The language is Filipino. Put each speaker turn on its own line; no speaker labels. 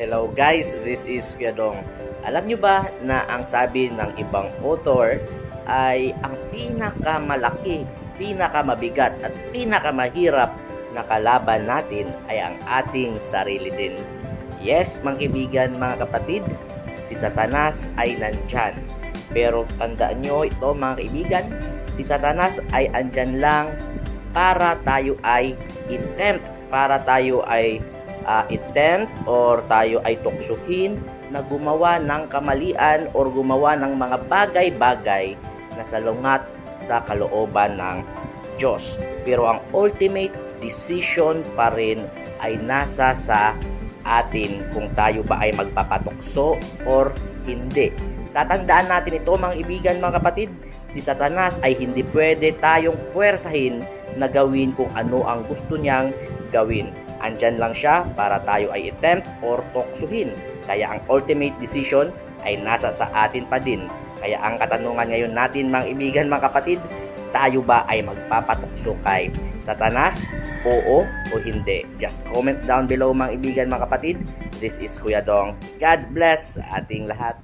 Hello guys, this is Kuya Dong. Alam nyo ba na ang sabi ng ibang author ay ang pinakamalaki, pinakamabigat at pinakamahirap na kalaban natin ay ang ating sarili din. Yes, mga kaibigan, mga kapatid, si Satanas ay nandyan. Pero tandaan nyo ito mga kaibigan, si Satanas ay andyan lang para tayo ay intent, para tayo ay uh, attempt or tayo ay tuksuhin na gumawa ng kamalian or gumawa ng mga bagay-bagay na salungat sa kalooban ng Diyos. Pero ang ultimate decision pa rin ay nasa sa atin kung tayo ba ay magpapatukso or hindi. Tatandaan natin ito mga ibigan mga kapatid, si Satanas ay hindi pwede tayong puwersahin na gawin kung ano ang gusto niyang gawin. Andyan lang siya para tayo ay attempt or tuksuhin. Kaya ang ultimate decision ay nasa sa atin pa din. Kaya ang katanungan ngayon natin mga ibigan mga kapatid, tayo ba ay magpapatukso kay Satanas? Oo o hindi? Just comment down below mga ibigan mga kapatid. This is Kuya Dong. God bless ating lahat.